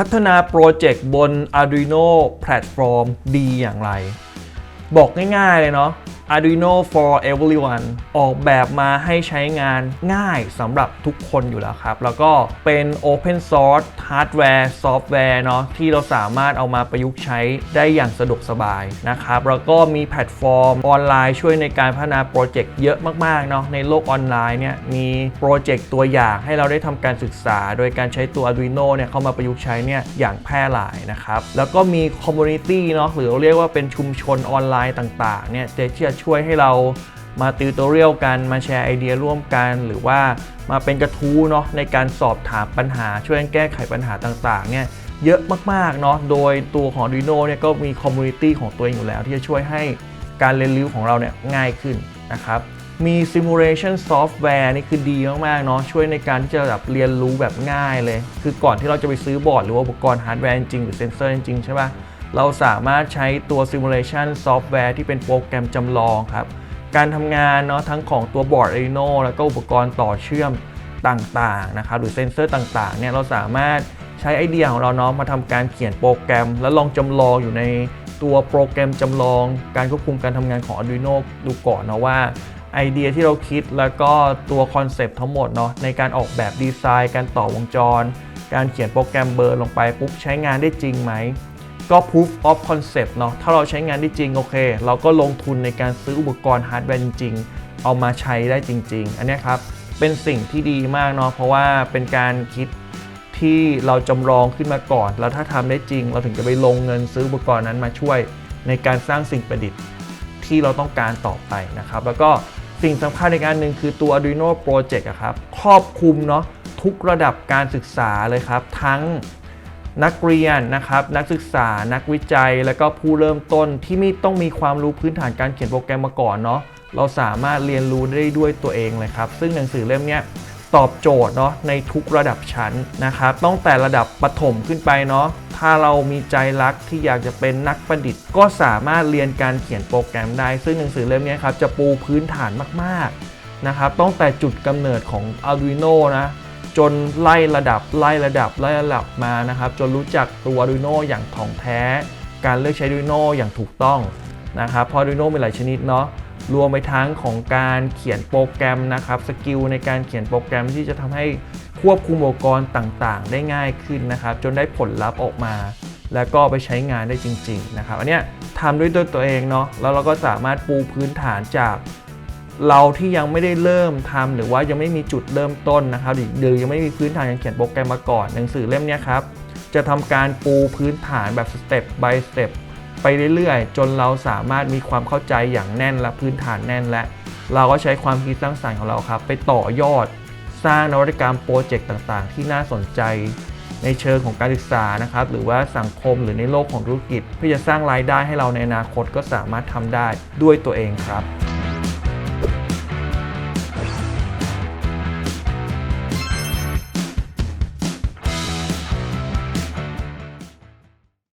พัฒนาโปรเจกต์บน Arduino Platform ดีอย่างไร บอกง่ายๆเลยเนาะ Arduino for everyone ออกแบบมาให้ใช้งานง่ายสำหรับทุกคนอยู่แล้วครับ แล้วก็เป็น Open Source Hardware Software เนาะที่เราสามารถเอามาประยุกต์ใช้ได้อย่างสะดวกสบายนะครับ แล้วก็มีแพลตฟอร์มออนไลน์ช่วยในการพัฒนาโปรเจกต์เยอะมากๆเนาะในโลกออนไลน์เนี่ยมีโปรเจกต์ตัวอย่างให้เราได้ทำการศึกษา โดยการใช้ตัว Arduino เนี่ยเข้ามาประยุกต์ใช้เนี่ยอย่างแพร่หลายนะครับแล้วก็มีคอมมูนิตี้เนาะหรือเรียกว่าเป็นชุมชนออนไลน์ต่างๆเนี่ยที่จะช่วยให้เรามาติวตัวเรียลกันมาแชร์ไอเดียร่วมกันหรือว่ามาเป็นกระทู้เนาะในการสอบถามปัญหาช่วยกันแก้ไขปัญหาต่างๆเนี่ยเยอะมากๆเนาะโดยตัวของ Arduino เนี่ยก็มีคอมมูนิตี้ของตัวเองอยู่แล้ว ที่จะช่วยให้การเรียนรู้ของเราเนี่ยง่ายขึ้นนะครับมี simulation software นี่คือดีมากๆเนาะช่วยในการที่จะแบบเรียนรู้แบบง่ายเลย คือก่อนที่เราจะไปซื้อบอร์ดหรือว่าอุปกรณ์ฮาร์ดแวร์จริงหรือเซนเซอร์จริงใช่ปะ เราสามารถใช้ตัว simulation software ที่เป็นโปรแกรมจำลองครับ การทำงานเนาะทั้งของตัวบอร์ด Arduino แล้วก็อุปกรณ์ต่อเชื่อมต่างๆนะครับหรือเซนเซอร์ต่างๆเนี่ยเราสามารถใช้ไอเดียของเราเนาะมาทำการเขียนโปรแกรม แล้วลองจำลองอยู่ในตัวโปรแกรมจำลอง การควบคุมการทำงานของ Arduino ดูก่อนนะว่าไอเดียที่เราคิดแล้วก็ตัวคอนเซปต์ทั้งหมดเนาะในการออกแบบดีไซน์ การต่อวงจร การเขียนโปรแกรมเบอร์ลงไปปุ๊บใช้งานได้จริงไหม ก็ proof of concept เนาะถ้าเราใช้งานได้จริงโอเค เราก็ลงทุนในการซื้ออุปกรณ์ฮาร์ดแวร์จริงๆ เอามาใช้ได้จริง ๆ อันนี้ครับ เป็นสิ่งที่ดีมากเนาะเพราะว่าเป็นการคิดที่เราจำลองขึ้นมาก่อน แล้วถ้าทำได้จริง เราถึงจะไปลงเงินซื้ออุปกรณ์นั้นมาช่วยในการสร้างสิ่งประดิษฐ์ที่เราต้องการต่อไปนะครับ แล้วก็สิ่งสำคัญในการหนึ่งคือตัว Arduino Project อะครับครอบคลุมเนาะทุกระดับการศึกษาเลยครับ ทั้ง นักเรียนนะครับนักศึกษานักวิจัย แล้วก็ผู้เริ่มต้นที่ไม่ต้องมีความรู้พื้นฐานการเขียนโปรแกรมมาก่อนเนาะเราสามารถเรียนรู้ได้ด้วยตัวเองเลยครับ ซึ่งหนังสือเล่มนี้ตอบโจทย์เนาะในทุกระดับชั้นนะครับต้องแต่ระดับประถมขึ้นไปเนาะถ้าเรามีใจรักที่อยากจะเป็นนักประดิษฐ์ ก็สามารถเรียนการเขียนโปรแกรมได้ ซึ่งหนังสือเล่มนี้ครับจะปูพื้นฐานมากๆนะครับต้องแต่จุดกำเนิดของ Arduino นะ จนไล่ระดับไล่ระดับไล่ระดับมานะครับ จนรู้จักตัว Arduino อย่างถ่องแท้ การเลือกใช้ Arduino อย่างถูกต้องนะครับเพราะ Arduino มีหลายชนิดเนาะรวมไปทั้งของการเขียนโปรแกรมนะครับสกิลในการเขียนโปรแกรมที่จะทำให้ควบคุมอุปกรณ์ต่างๆ ได้ง่ายขึ้นนะครับ จนได้ผลลัพธ์ออกมา แล้วก็ไปใช้งานได้จริง ๆ นะครับ อันเนี้ยทำด้วยตัวตัวเองเนาะแล้วเราก็สามารถปูพื้นฐานจาก เราที่ยังไม่ได้เริ่มทำหรือว่ายังไม่มีจุดเริ่มต้นนะครับหรือยังไม่มีพื้นฐานการเขียนโปรแกรมมาก่อนหนังสือเล่มนี้ครับจะทำการปูพื้นฐานแบบสเต็ป by สเต็ปไปเรื่อยๆ จนเราสามารถมีความเข้าใจอย่างแน่นและพื้นฐานแน่นและ เราก็ใช้ความคิดสร้างสรรค์ของเราครับ ไปต่อยอดสร้างนวัตกรรมโปรเจกต์ต่างๆ ที่น่าสนใจในเชิงของการศึกษานะครับ หรือว่าสังคมหรือในโลกของธุรกิจ เพื่อจะสร้างรายได้ให้เราในอนาคตก็สามารถทำได้ด้วยตัวเองครับ